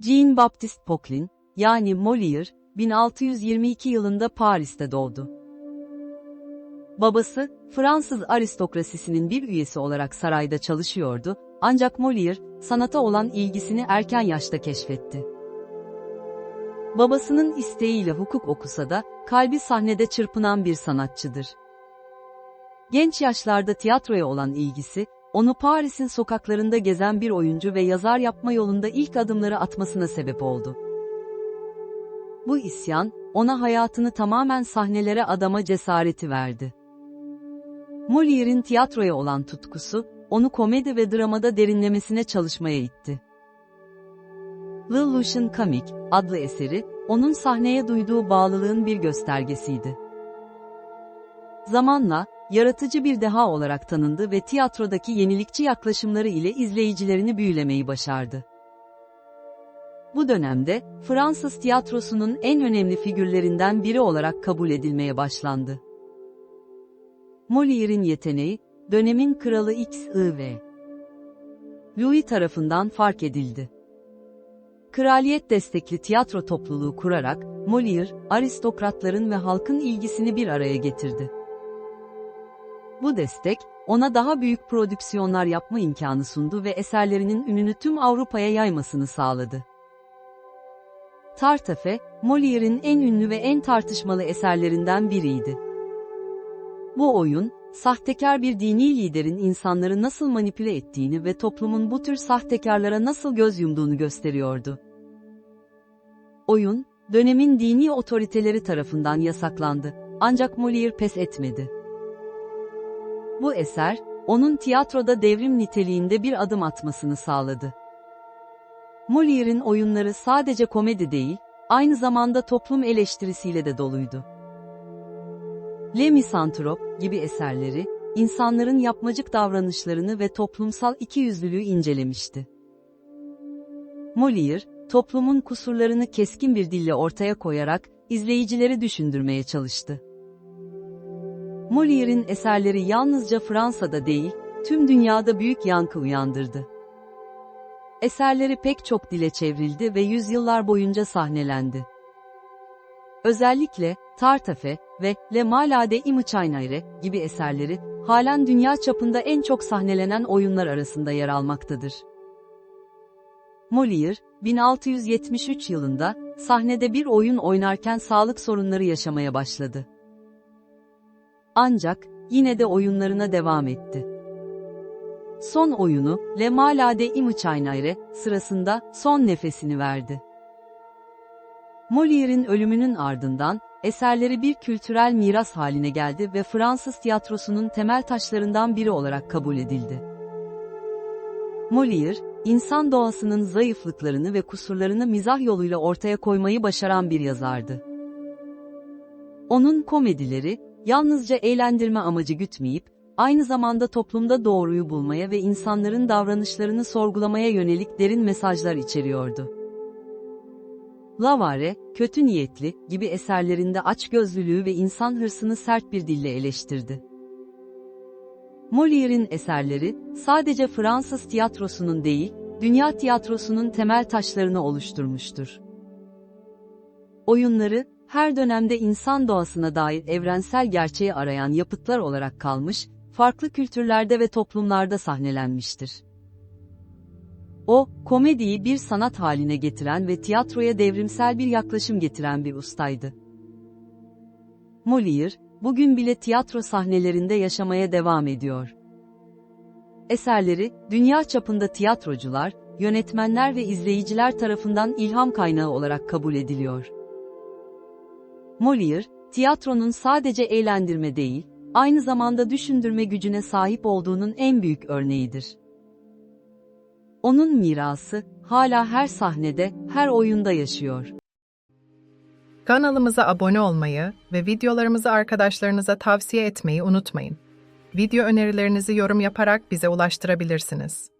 Jean-Baptiste Poquelin, yani Molière, 1622 yılında Paris'te doğdu. Babası, Fransız aristokrasisinin bir üyesi olarak sarayda çalışıyordu, ancak Molière, sanata olan ilgisini erken yaşta keşfetti. Babasının isteğiyle hukuk okusa da, kalbi sahnede çırpınan bir sanatçıdır. Genç yaşlarda tiyatroya olan ilgisi, onu Paris'in sokaklarında gezen bir oyuncu ve yazar yapma yolunda ilk adımları atmasına sebep oldu. Bu isyan, ona hayatını tamamen sahnelere adama cesareti verdi. Molière'in tiyatroya olan tutkusu, onu komedi ve dramada derinlemesine çalışmaya itti. L'Illusion Comique adlı eseri, onun sahneye duyduğu bağlılığın bir göstergesiydi. Zamanla, yaratıcı bir deha olarak tanındı ve tiyatrodaki yenilikçi yaklaşımları ile izleyicilerini büyülemeyi başardı. Bu dönemde, Fransız tiyatrosunun en önemli figürlerinden biri olarak kabul edilmeye başlandı. Molière'in yeteneği, dönemin kralı X.I.V. Louis tarafından fark edildi. Kraliyet destekli tiyatro topluluğu kurarak, Molière, aristokratların ve halkın ilgisini bir araya getirdi. Bu destek, ona daha büyük prodüksiyonlar yapma imkanı sundu ve eserlerinin ününü tüm Avrupa'ya yaymasını sağladı. Tartuffe, Molière'in en ünlü ve en tartışmalı eserlerinden biriydi. Bu oyun, sahtekar bir dini liderin insanları nasıl manipüle ettiğini ve toplumun bu tür sahtekarlara nasıl göz yumduğunu gösteriyordu. Oyun, dönemin dini otoriteleri tarafından yasaklandı, ancak Molière pes etmedi. Bu eser, onun tiyatroda devrim niteliğinde bir adım atmasını sağladı. Molière'in oyunları sadece komedi değil, aynı zamanda toplum eleştirisiyle de doluydu. Le Misantrop gibi eserleri, insanların yapmacık davranışlarını ve toplumsal ikiyüzlülüğü incelemişti. Molière, toplumun kusurlarını keskin bir dille ortaya koyarak, izleyicileri düşündürmeye çalıştı. Molière'in eserleri yalnızca Fransa'da değil, tüm dünyada büyük yankı uyandırdı. Eserleri pek çok dile çevrildi ve yüzyıllar boyunca sahnelendi. Özellikle, Tartuffe ve Le Malade Imıçaynayre gibi eserleri, halen dünya çapında en çok sahnelenen oyunlar arasında yer almaktadır. Molière, 1673 yılında, sahnede bir oyun oynarken sağlık sorunları yaşamaya başladı. Ancak, yine de oyunlarına devam etti. Son oyunu, Le Malade Imıçaynayre, sırasında, son nefesini verdi. Molière'in ölümünün ardından, eserleri bir kültürel miras haline geldi ve Fransız tiyatrosunun temel taşlarından biri olarak kabul edildi. Molière, insan doğasının zayıflıklarını ve kusurlarını mizah yoluyla ortaya koymayı başaran bir yazardı. Onun komedileri, yalnızca eğlendirme amacı gütmeyip, aynı zamanda toplumda doğruyu bulmaya ve insanların davranışlarını sorgulamaya yönelik derin mesajlar içeriyordu. Lavare, kötü niyetli gibi eserlerinde açgözlülüğü ve insan hırsını sert bir dille eleştirdi. Molière'in eserleri, sadece Fransız tiyatrosunun değil, dünya tiyatrosunun temel taşlarını oluşturmuştur. Oyunları, her dönemde insan doğasına dair evrensel gerçeği arayan yapıtlar olarak kalmış, farklı kültürlerde ve toplumlarda sahnelenmiştir. O, komediyi bir sanat haline getiren ve tiyatroya devrimsel bir yaklaşım getiren bir ustaydı. Molière, bugün bile tiyatro sahnelerinde yaşamaya devam ediyor. Eserleri, dünya çapında tiyatrocular, yönetmenler ve izleyiciler tarafından ilham kaynağı olarak kabul ediliyor. Molière, tiyatronun sadece eğlendirme değil, aynı zamanda düşündürme gücüne sahip olduğunun en büyük örneğidir. Onun mirası, hala her sahnede, her oyunda yaşıyor. Kanalımıza abone olmayı ve videolarımızı arkadaşlarınıza tavsiye etmeyi unutmayın. Video önerilerinizi yorum yaparak bize ulaştırabilirsiniz.